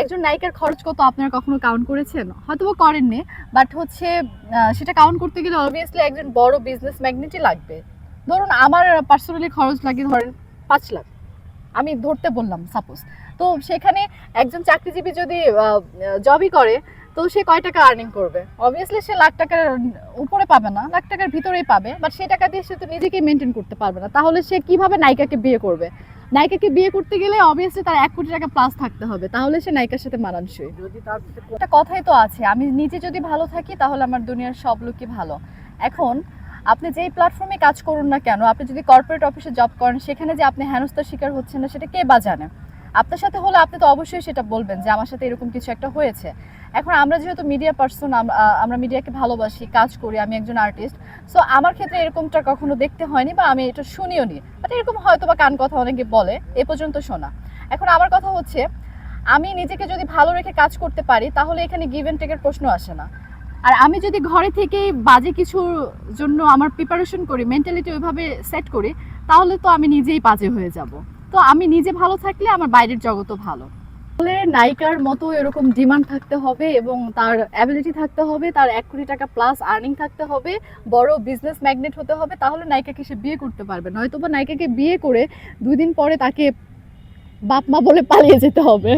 একজন নায়িকার খরচ কত আপনারা কখনো কাউন্ট করেছেন? হয়তো করেননি বাট হচ্ছে সেটা কাউন্ট করতে গেলে অবভিয়াসলি একজন বড় বিজনেস ম্যাগনেটই লাগবে। ধরুন আমার পার্সোনালি খরচ লাগে ধরেন পাঁচ লাখ। আমি ধরতে বললাম সাপোজ তো সেখানে একজন চাকরিজীবী যদি জবই করে, তো সে কয় টাকা আর্নিং করবে? অবভিয়াসলি সে লাখ টাকার উপরে পাবে না, লাখ টাকার ভিতরেই পাবে বাট সে টাকা দিয়ে সে তো নিজেকেই মেনটেন করতে পারবে না। তাহলে সে কীভাবে নায়িকাকে বিয়ে করবে? নায়িকাকে বিয়ে করতে গেলে অবভিয়াসলি তার এক কোটি টাকা প্লাস থাকতে হবে। তাহলে সে নায়িকার সাথে মানানসই। যদি তার একটা কথাই তো আছে আমি নিজে যদি ভালো থাকি তাহলে আমার দুনিয়ার সব লোকই ভালো। এখন আপনি যেই প্ল্যাটফর্মে কাজ করুন না কেন আপনি যদি কর্পোরেট অফিসে জব করেন সেখানে যে আপনি হেনস্থার শিকার হচ্ছেন না সেটা কে বা জানে? আপনার সাথে হলে আপনি তো অবশ্যই সেটা বলবেন যে আমার সাথে এরকম কিছু একটা হয়েছে। এখন আমরা যেহেতু মিডিয়া পার্সন আমরা মিডিয়াকে ভালোবাসি, কাজ করি, আমি একজন আর্টিস্ট সো আমার ক্ষেত্রে এরকমটা কখনো দেখতে হয়নি বা আমি এটা শুনিও নি। বাট এরকম হয়তো বা কান কথা অনেকে বলে, এ পর্যন্ত শোনা। এখন আমার কথা হচ্ছে, আমি নিজেকে যদি ভালো রেখে কাজ করতে পারি, তাহলে এখানে গিভ টেকের প্রশ্ন আসে না। আর আমি যদি ঘরে থেকেই বাজে কিছুর জন্য আমার প্রিপারেশন করি মেন্টালিটি ওইভাবে সেট করি, তাহলে তো আমি নিজেই বাজে হয়ে যাব। তো আমি নিজে ভালো থাকলে আমার বাইরের জগতও ভালো। তাহলে নায়িকার মতো এরকম ডিমান্ড থাকতে হবে এবং তার অ্যাবিলিটি থাকতে হবে, তার এক কোটি টাকা প্লাস আর্নিং থাকতে হবে, বড় বিজনেস ম্যাগনেট হতে হবে, তাহলে নায়িকাকে সে বিয়ে করতে পারবে। নয়তো বা নায়িকাকে বিয়ে করে দুই দিন পরে তাকে বাপ মা বলে পালিয়ে যেতে হবে।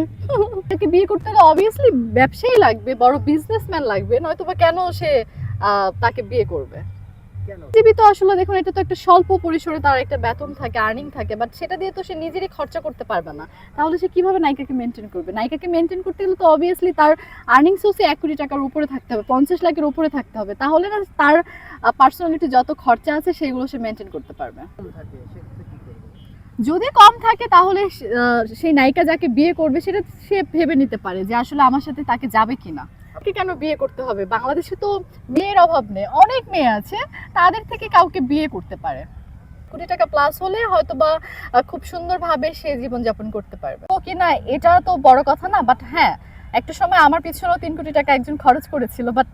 তাকে বিয়ে করতে হলে অবভিয়াসলি ব্যবসায়ী লাগবে, বড় বিজনেসম্যান লাগবে নয়তো বা কেন সে তাকে বিয়ে করবে? জীবিত আসলে দেখুন এটা তো একটা স্বল্প পরিসরে তার একটা বেতন থাকে আর্নিং থাকে বাট সেটা দিয়ে তো সে নিজেরই খরচা করতে পারবে না। তাহলে সে কীভাবে নায়িকাকে মেনটেন করবে? নায়িকাকে মেনটেন করতে গেলে তো অবভিয়াসলি তার আর্নিং সোর্সে এক কোটি টাকার উপরে থাকতে হবে পঞ্চাশ লাখের উপরে থাকতে হবে। তাহলে না তার পার্সোনালিটি যত খরচা আছে সেগুলো সে মেনটেন করতে পারবে। যদি কম থাকে তাহলে সেই নায়িকা যাকে বিয়ে করবে সেটা সে ভেবে নিতে পারে যে আসলে আমার সাথে তাকে যাবে কিনা। তাকে কেন বিয়ে করতে হবে? বাংলাদেশে তো মেয়ের অভাব নেই। অনেক মেয়ে আছে, তাদের থেকে কাউকে বিয়ে করতে পারে। কোটি টাকা প্লাস হলে হয়তো বা খুব সুন্দরভাবে সে জীবনযাপন করতে পারবে। তো কি না, এটা তো বড় কথা না বাট হ্যাঁ একটা সময় আমার পিছনেও তিন কোটি টাকা একজন খরচ করেছিল বাট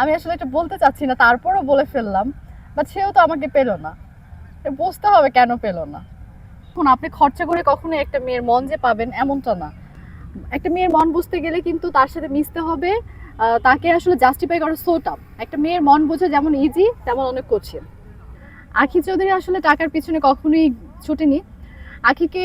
আমি আসলে এটা বলতে চাচ্ছি না, তারপরও বলে ফেললাম বাট সেও তো আমাকে পেল না। বুঝতে হবে কেন পেল না। এখন আপনি খরচা করে কখনো একটা মেয়ের মন যে পাবেন এমনটা না। একটা মেয়ের মন বুঝতে গেলে কিন্তু তার সাথে মিশতে হবে। তাকে আসলে জাস্টিফাই করা সো টাফ একটা মেয়ের মন বোঝা যেমন ইজি তেমন অনেক কঠিন। আখি চৌধুরী আসলে টাকার পিছনে কখনোই ছুটেনি। আখিকে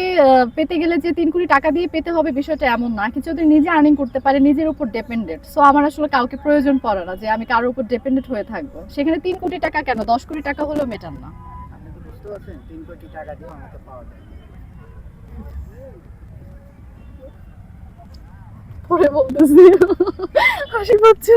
পেতে গেলে যে তিন কোটি টাকা দিয়ে পেতে হবে বিষয়টা এমন না। আখি চৌধুরী নিজে আর্নিং করতে পারে, নিজের উপর ডিপেন্ডেন্ট সো আমার আসলে কাউকে প্রয়োজন পড়ে না যে আমি কারোর উপর ডিপেন্ডেন্ট হয়ে থাকব। সেখানে তিন কোটি টাকা কেন? দশ কোটি টাকা হলেও মেটান না আপনি তো বুঝতে পারছেন তিন কোটি টাকা দিয়ে আমাকে পাওয়া যায় পরে বলতেছি। হাসি পাচ্ছে